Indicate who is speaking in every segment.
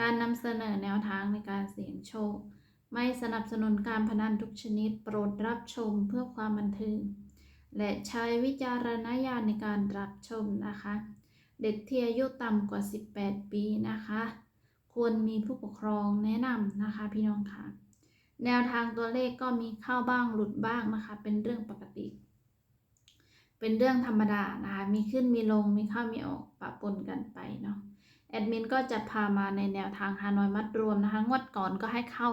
Speaker 1: การนำเสนอแนวทางในการเสี่ยงโชค ไม่สนับสนุนการพนันทุกชนิด โปรดรับชมเพื่อความบันเทิง และใช้วิจารณญาณในการรับชมนะคะ เด็กที่อายุต่ำกว่า 18 ปีนะคะ ควรมีผู้ปกครองแนะนำนะคะพี่น้องค่ะ แนวทางตัวเลขก็มีเข้าบ้างหลุดบ้างนะคะ เป็นเรื่องปกติ เป็นเรื่องธรรมดานะคะ มีขึ้นมีลง มีเข้ามีออกปะปนกันไปเนาะ แอดมินก็จะพามาในแนวทางฮานอยมัดรวมนะคะ งวดก่อนก็ให้เข้า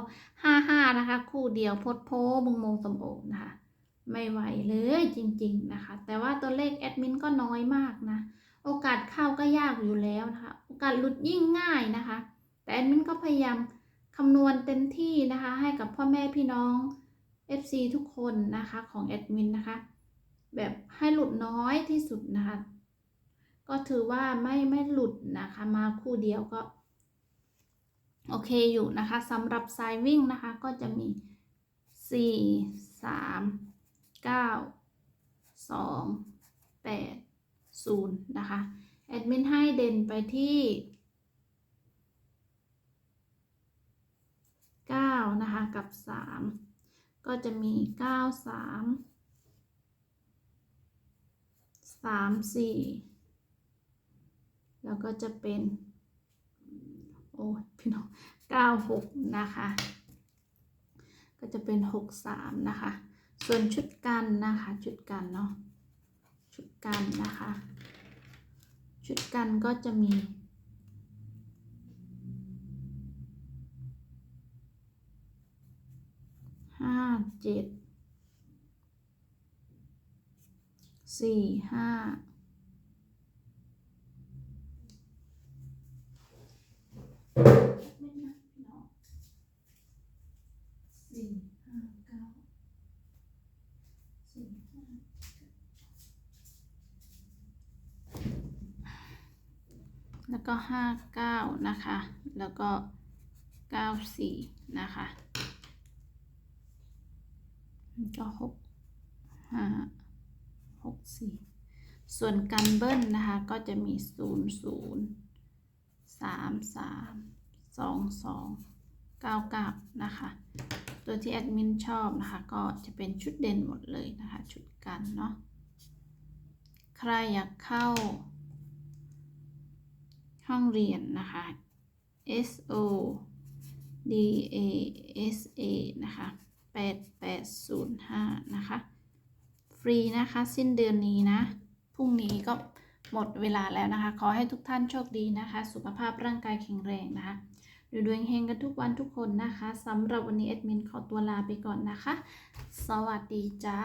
Speaker 1: 55 นะคะ คู่เดียวโพดโพมุงมงสมโอนะคะ ไม่ไหวเลยจริง ๆนะคะ แต่ว่าตัวเลขแอดมินก็น้อยมากนะ โอกาสเข้าก็ยากอยู่แล้วนะคะ โอกาสหลุดยิ่งง่ายนะคะ แต่แอดมินก็พยายามคำนวณเต็มที่นะคะ ให้กับพ่อแม่พี่น้อง FC ทุกคนนะคะของแอดมินนะคะ แบบให้หลุดน้อยที่สุดนะคะ ก็ถือว่าไม่ไม่หลุดนะคะมาคู่เดียวก็ โอเคอยู่นะคะสำหรับสายวิ่งนะคะก็จะมี 4 3 9 2 8 0 นะคะ แอดมินให้เด่นไปที่ 9 นะคะ กับ 3 ก็จะมี 9 3 3 4 แล้วก็จะเป็น โอ้พี่น้อง96นะคะ ก็จะเป็น63นะคะ ส่วนชุดกันนะคะ ชุดกันเนาะ ชุดกันนะคะ ชุดกันก็จะมีห้าเจ็ดสี่ห้า สี่ห้าเก้าสี่ห้า แล้วก็ห้าเก้านะคะ แล้วก็เก้าสี่นะคะก็หกห้าหกสี่ส่วนกันเบิ้ลนะคะ ก็จะมีศูนย์ศูนย์สามสามสองสองเก้าเก้านะคะ ตัวที่แอดมินชอบนะคะ ก็จะเป็นชุดเด่นหมดเลยนะคะ ชุดกันเนาะใครอยากเข้า ห้องเรียนนะคะ S O D A S A นะคะ8805 นะคะ ฟรีนะคะ สิ้นเดือนนี้นะ พรุ่งนี้ก็หมดเวลาแล้วนะคะ ขอให้ทุกท่านโชคดีนะคะ สุขภาพร่างกายแข็งแรงนะคะ ดูดวงเฮงกันทุกวันทุกคนนะคะสำหรับวันนี้แอดมินขอตัวลาไปก่อนนะคะ สวัสดีจ้า